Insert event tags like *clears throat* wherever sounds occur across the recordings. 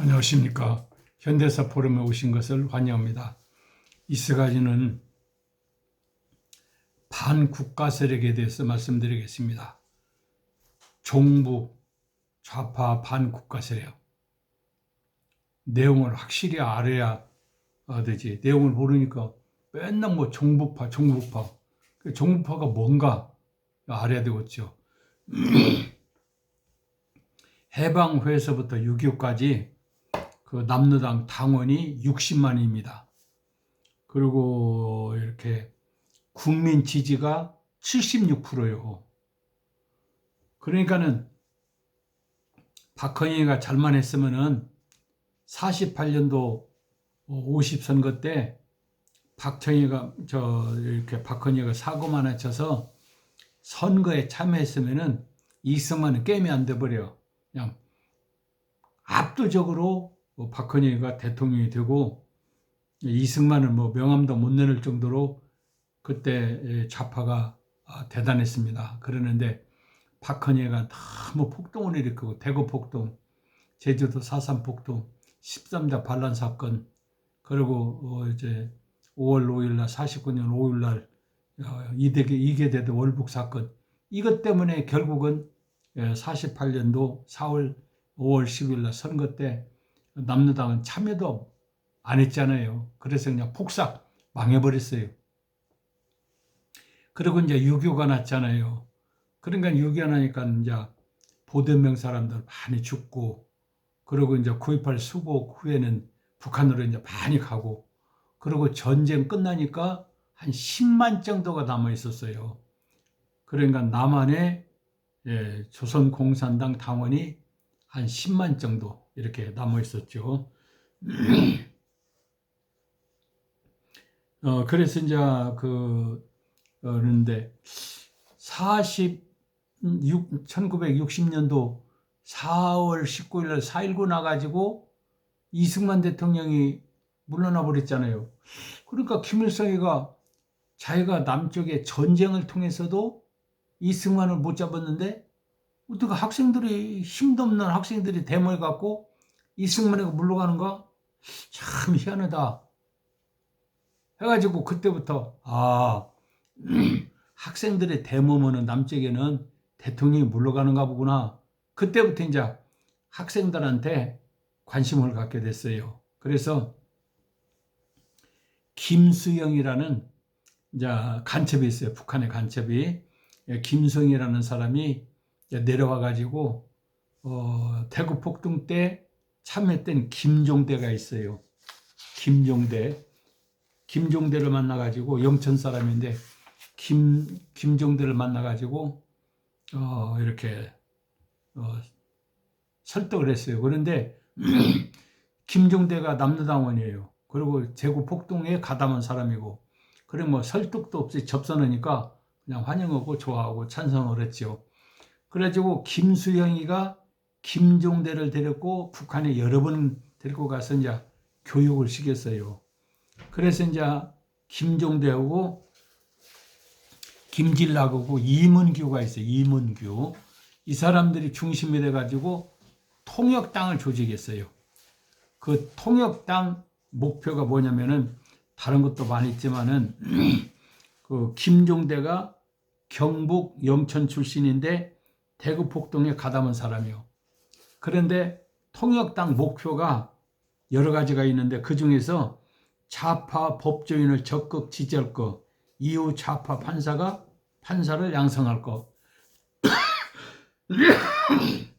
안녕하십니까. 현대사 포럼에 오신 것을 환영합니다. 이스가지는 반국가 세력에 대해서 말씀드리겠습니다. 종북, 좌파 반국가 세력. 내용을 확실히 알아야 되지. 내용을 모르니까 맨날 뭐 종북파, 종북파. 그 종북파가 뭔가 알아야 되겠죠. *clears throat* 해방후에서부터 6.25까지 그 남로당 당원이 60만입니다. 그리고 이렇게 국민 지지가 76%요. 그러니까는 박헌희가 잘만 했으면은 48년도 50선거 때 박정희가 저 이렇게 박헌희가 사고만 안 쳐서 선거에 참여했으면은 이승만은 게임이 안 돼 버려. 그냥 압도적으로 뭐 박헌희가 대통령이 되고 이승만은 뭐 명함도 못 내놓을 정도로 그때 좌파가 아, 대단했습니다. 그러는데 박헌희가 너무 폭동을 일으키고 대구 폭동, 제주도 사산 폭동, 13자 반란 사건, 그리고 어, 이제 5월 5일 날 49년 5일 날 어, 이대계 이계대도 월북 사건 이것 때문에 결국은 48년도 4월 5월 10일 날 선거 때 남로당은 참여도 안 했잖아요. 그래서 그냥 폭삭 망해버렸어요. 그리고 이제 유교가 났잖아요. 그러니까 유교가 나니까 이제 보대명 사람들 많이 죽고, 그리고 이제 9.28 수복 후에는 북한으로 이제 많이 가고, 그리고 전쟁 끝나니까 한 10만 정도가 남아 있었어요. 그러니까 남한에 예, 조선공산당 당원이 한 10만 정도 이렇게 남아 있었죠. *clears throat* 어, 그래서 이제 그, 어, 그런데 46, 1960년도 4월 19일 날 4.19 나가지고 이승만 대통령이 물러나 버렸잖아요. 그러니까 김일성이가 자기가 남쪽에 전쟁을 통해서도 이승만을 못 잡았는데 어떻게 학생들이 힘도 없는 학생들이 대모해 갖고 이승만에게 물러가는가? 참 희한하다. 해가지고 그때부터 아 *clears throat* 학생들의 대모면은 남쪽에는 대통령이 물러가는가 보구나. 그때부터 이제 학생들한테 관심을 갖게 됐어요. 그래서 김수영이라는 이제 간첩이 있어요. 북한의 간첩이 김성이라는 사람이 내려와 가지고 어, 대구 폭동 때 참여했던 김종대가 있어요. 김종대. 김종대를 만나 가지고 영천 사람인데 김 김종대를 만나 가지고 어, 이렇게 어, 설득을 했어요. 그런데 *clears throat* 김종대가 남로당원이에요. 그리고 제구 폭동에 가담한 사람이고 그래 뭐 설득도 없이 접선하니까 그냥 환영하고 좋아하고 찬성을 했죠. 그래가지고 김수영이가 김종대를 데렸고 북한에 여러 번 데리고 가서 이제 교육을 시켰어요. 그래서 이제 김종대하고 김진락하고 이문규가 있어요. 이문규. 이 사람들이 중심이 돼가지고 통역당을 조직했어요. 그 통역당 목표가 뭐냐면은 다른 것도 많이 있지만은 *clears throat* 그 김종대가 경북 영천 출신인데 대구 폭동에 가담한 사람이요. 그런데 통역당 목표가 여러 가지가 있는데 그 중에서 좌파 법조인을 적극 지지할 것, 이후 좌파 판사가 판사를 양성할 것. *coughs*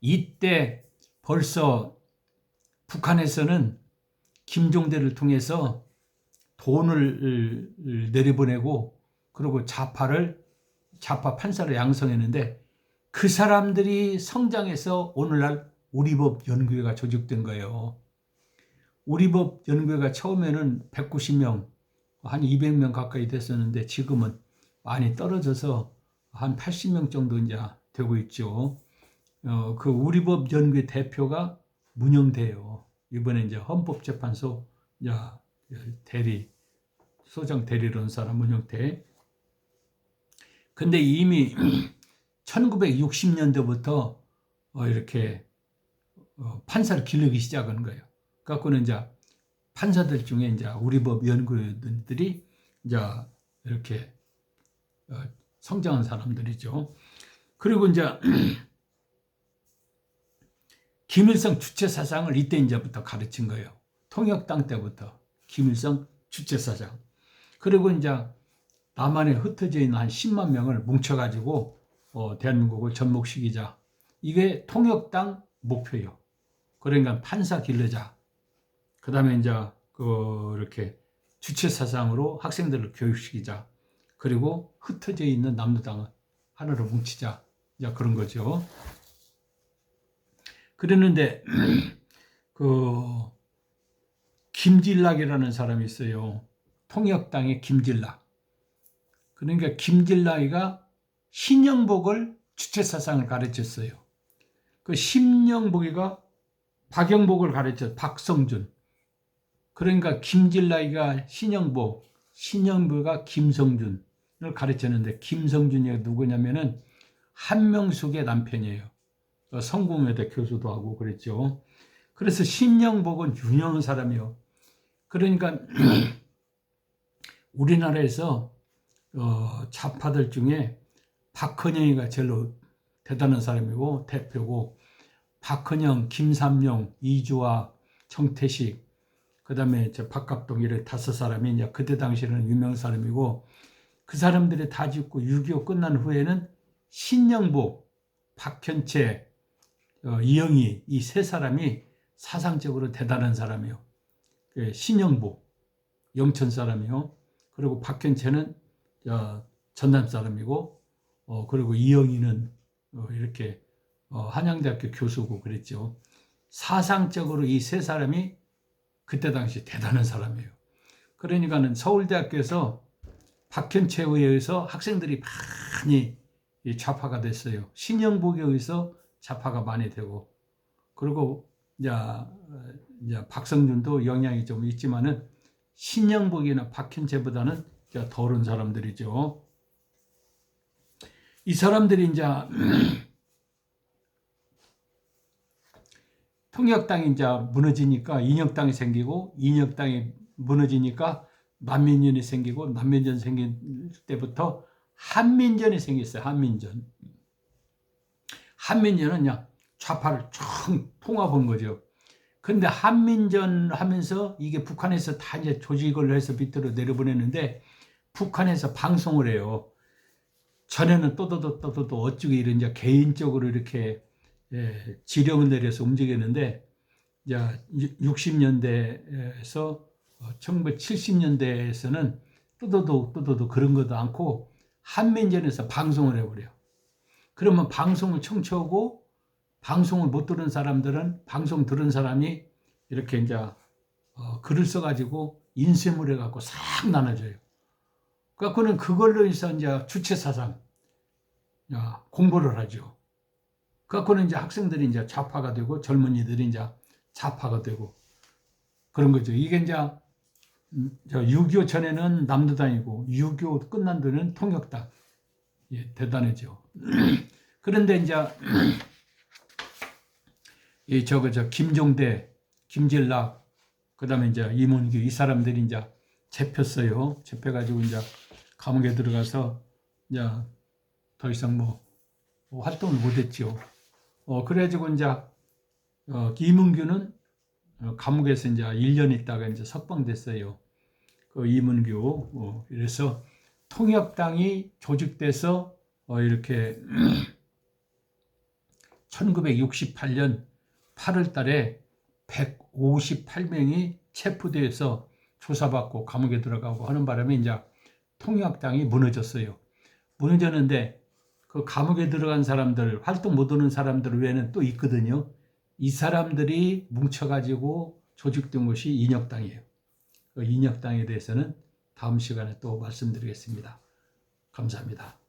이때 벌써 북한에서는 김종대를 통해서 돈을 내려보내고 그리고 좌파를 좌파 판사를 양성했는데 그 사람들이 성장해서 오늘날 우리법 연구회가 조직된 거예요. 우리법 연구회가 처음에는 190명, 한 200명 가까이 됐었는데 지금은 많이 떨어져서 한 80명 정도 이제 되고 있죠. 어, 그 우리법 연구회 대표가 문영대예요. 이번에 이제 헌법재판소 대리 소장 대리론 사람 문영태. 근데 이미 1960년대부터 어, 이렇게 어, 판사를 기르기 시작한 거예요. 갖고는 이제 판사들 중에 이제 우리 법 연구원들이 이제 이렇게 어, 성장한 사람들이죠. 그리고 이제 *clears throat* 김일성 주체 사상을 이때 이제부터 가르친 거예요. 통역당 때부터 김일성 주체 사상. 그리고 이제 남한에 흩어져 있는 한 10만 명을 뭉쳐가지고 어, 대한민국을 전복시키자. 이게 통역당 목표요. 그러니까 판사 길러자. 그 다음에 이제 그 이렇게 주체 사상으로 학생들을 교육시키자. 그리고 흩어져 있는 남도당을 하나로 뭉치자. 이제 그런 거죠. 그랬는데 *clears throat* 그 김질락이라는 사람이 있어요. 통역당의 김질락. 그러니까 김질락이가 신영복을 주체 사상을 가르쳤어요. 그 신영복이가 박영복을 가르쳐 박성준. 그러니까 김질락이가 신영복, 신영복가 김성준을 가르쳤는데 김성준이 누구냐면은 한명숙의 남편이에요. 어, 성공회대 교수도 하고 그랬죠. 그래서 신영복은 유명한 사람이요. 그러니까 *clears throat* 우리나라에서 어, 좌파들 중에 박헌영이가 제일 대단한 사람이고 대표고 박헌영, 김삼용, 이주화, 정태식, 그 다음에 박갑동 이런 다섯 사람이 이제 그때 당시에는 유명한 사람이고 그 사람들이 다 죽고 6.25 끝난 후에는 신영복, 박현채, 어, 이영희 이 세 사람이 사상적으로 대단한 사람이요. 그 신영복, 영천 사람이요. 그리고 박현채는 어, 전남 사람이고, 어, 그리고 이영희는 어, 이렇게 어, 한양대학교 교수고 그랬죠. 사상적으로 이 세 사람이 그때 당시 대단한 사람이에요. 그러니까는 서울대학교에서 박현채에 의해서 학생들이 많이 좌파가 됐어요. 신영복에 의해서 좌파가 많이 되고 그리고 이제, 이제 박성준도 영향이 좀 있지만은 신영복이나 박현채보다는 더 어른 사람들이죠. 이 사람들이 이제 *clears throat* 통역당이 이제 무너지니까 인혁당이 생기고 인혁당이 무너지니까 만민전이 생기고 만민전 생길 때부터 한민전이 생겼어요. 한민전. 한민전은 좌파를 총 통합한 거죠. 근데 한민전 하면서 이게 북한에서 다 이제 조직을 해서 밑으로 내려보냈는데 북한에서 방송을 해요. 전에는 또또또 또또또 어쩌고 이런 이제 개인적으로 이렇게 예, 지령을 내려서 움직였는데 이제 60년대에서 1970년대에서는 또도도 또도도 그런 것도 않고 한민전에서 방송을 해버려. 그러면 방송을 청취하고 방송을 못 들은 사람들은 방송 들은 사람이 이렇게 이제 어, 글을 써가지고 인쇄물 해갖고 싹 나눠줘요. 그래갖고는 그걸로 해서 이제 주체 사상 공부를 하죠. 그래갖고는 이제 학생들이 이제 좌파가 되고 젊은이들이 이제 좌파가 되고 그런 거죠. 이게 이제 6.25 전에는 남도당이고 6.25 끝난 뒤는 통역당. 예, 대단하죠. *clears throat* 그런데 이제 *clears throat* 이 저거 저 김종대, 김질락, 그다음에 이제 이문규 이 사람들이 이제 잡혔어요. 잡혀가지고 이제 감옥에 들어가서 이제 더 이상 뭐, 뭐 활동을 못했죠. 어 그래가지고 이제 어, 이문규는 어, 감옥에서 이제 1년 있다가 이제 석방됐어요. 그 이문규 어, 그래서 통역당이 조직돼서 어, 이렇게 *clears throat* 1968년 8월 달에 158명이 체포돼서 조사받고 감옥에 들어가고 하는 바람에 이제 통역당이 무너졌어요. 무너졌는데 그 감옥에 들어간 사람들, 활동 못 하는 사람들 외에는 또 있거든요. 이 사람들이 뭉쳐가지고 조직된 것이 인혁당이에요. 그 인혁당에 대해서는 다음 시간에 또 말씀드리겠습니다. 감사합니다.